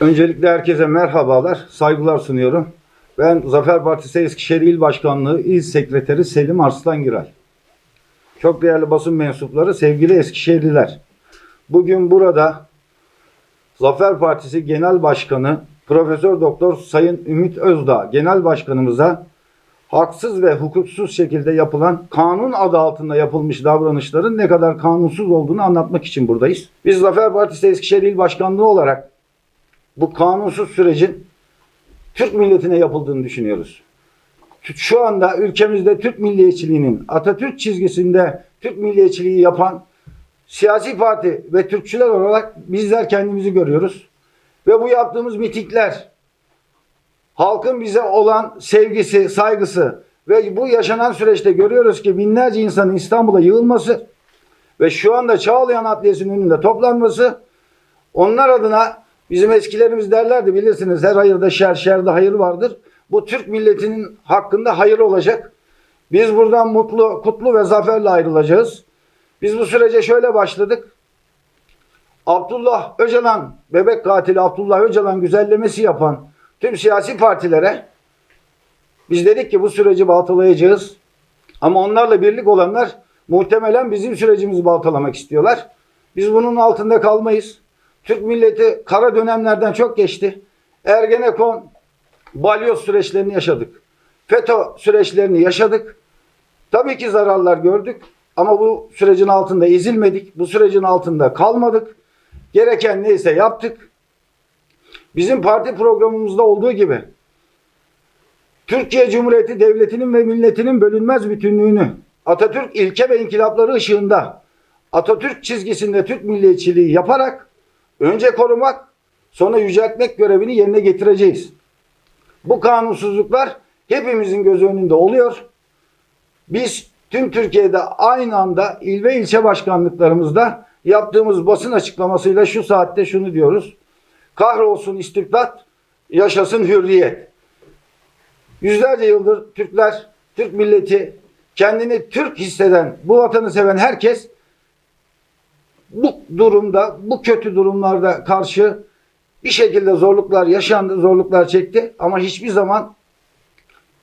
Öncelikle herkese merhabalar, saygılar sunuyorum. Ben Zafer Partisi Eskişehir İl Başkanlığı İl Sekreteri Selim Arslan Giray. Çok değerli basın mensupları, sevgili Eskişehirliler. Bugün burada Zafer Partisi Genel Başkanı Profesör Doktor Sayın Ümit Özdağ Genel Başkanımıza haksız ve hukuksuz şekilde yapılan kanun adı altında yapılmış davranışların ne kadar kanunsuz olduğunu anlatmak için buradayız. Biz Zafer Partisi Eskişehir İl Başkanlığı olarak bu kanunsuz sürecin Türk milletine yapıldığını düşünüyoruz. Şu anda ülkemizde Türk milliyetçiliğinin Atatürk çizgisinde Türk milliyetçiliği yapan siyasi parti ve Türkçüler olarak bizler kendimizi görüyoruz. Ve bu yaptığımız mitikler, halkın bize olan sevgisi, saygısı ve bu yaşanan süreçte görüyoruz ki binlerce insanın İstanbul'a yığılması ve şu anda Çağlayan Adliyesi'nin önünde toplanması onlar adına bizim eskilerimiz derlerdi bilirsiniz her hayırda şer, şerde hayır vardır. Bu Türk milletinin hakkında hayır olacak. Biz buradan mutlu, kutlu ve zaferle ayrılacağız. Biz bu sürece şöyle başladık. Abdullah Öcalan, bebek katili Abdullah Öcalan güzellemesi yapan tüm siyasi partilere biz dedik ki bu süreci baltalayacağız. Ama onlarla birlik olanlar muhtemelen bizim sürecimizi baltalamak istiyorlar. Biz bunun altında kalmayız. Türk milleti kara dönemlerden çok geçti. Ergenekon, balyoz süreçlerini yaşadık. FETÖ süreçlerini yaşadık. Tabii ki zararlar gördük ama bu sürecin altında ezilmedik. Bu sürecin altında kalmadık. Gereken neyse yaptık. Bizim parti programımızda olduğu gibi Türkiye Cumhuriyeti Devleti'nin ve milletinin bölünmez bütünlüğünü Atatürk ilke ve inkılapları ışığında Atatürk çizgisinde Türk milliyetçiliği yaparak önce korumak sonra yüceltmek görevini yerine getireceğiz. Bu kanunsuzluklar hepimizin göz önünde oluyor. Biz tüm Türkiye'de aynı anda il ve ilçe başkanlıklarımızda yaptığımız basın açıklamasıyla şu saatte şunu diyoruz. Kahrolsun istibdat, yaşasın hürriyet. Yüzlerce yıldır Türkler, Türk milleti kendini Türk hisseden, bu vatanı seven herkes bu durumda, bu kötü durumlarda karşı bir şekilde zorluklar yaşandı, zorluklar çekti ama hiçbir zaman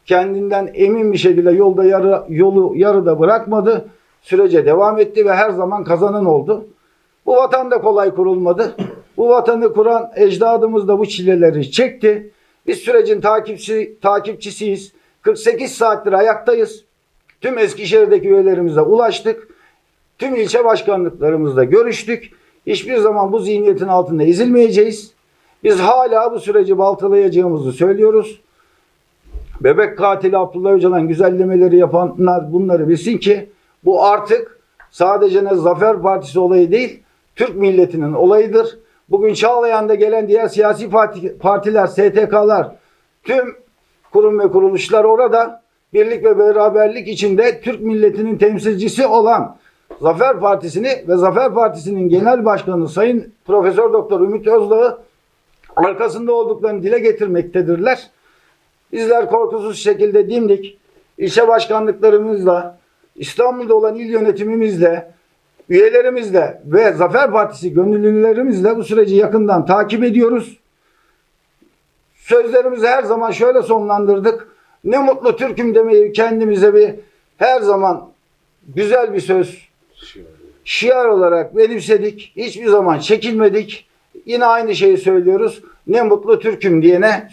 kendinden emin bir şekilde yolda yarı, yolu yarıda bırakmadı. Sürece devam etti ve her zaman kazanan oldu. Bu vatan da kolay kurulmadı. Bu vatanı kuran ecdadımız da bu çileleri çekti. Biz sürecin takipçi, takipçisiyiz. 48 saattir ayaktayız. Tüm Eskişehir'deki üyelerimize ulaştık. Tüm ilçe başkanlıklarımızla görüştük. Hiçbir zaman bu zihniyetin altında ezilmeyeceğiz. Biz hala bu süreci baltalayacağımızı söylüyoruz. Bebek katili Abdullah Öcalan güzellemeleri yapanlar bunları bilsin ki bu artık sadece ne Zafer Partisi olayı değil, Türk milletinin olayıdır. Bugün Çağlayan'da gelen diğer siyasi parti, partiler, STK'lar, tüm kurum ve kuruluşlar orada birlik ve beraberlik içinde Türk milletinin temsilcisi olan Zafer Partisi'ni ve Zafer Partisi'nin genel başkanı Sayın Profesör Doktor Ümit Özdağ'ı arkasında olduklarını dile getirmektedirler. Bizler korkusuz şekilde dimdik ilçe başkanlıklarımızla, İstanbul'da olan il yönetimimizle, üyelerimizle ve Zafer Partisi gönüllülerimizle bu süreci yakından takip ediyoruz. Sözlerimizi her zaman şöyle sonlandırdık. Ne mutlu Türk'üm demeyi kendimize bir her zaman güzel bir söz şiar olarak benimsedik. Hiçbir zaman çekilmedik. Yine aynı şeyi söylüyoruz. Ne mutlu Türk'üm diyene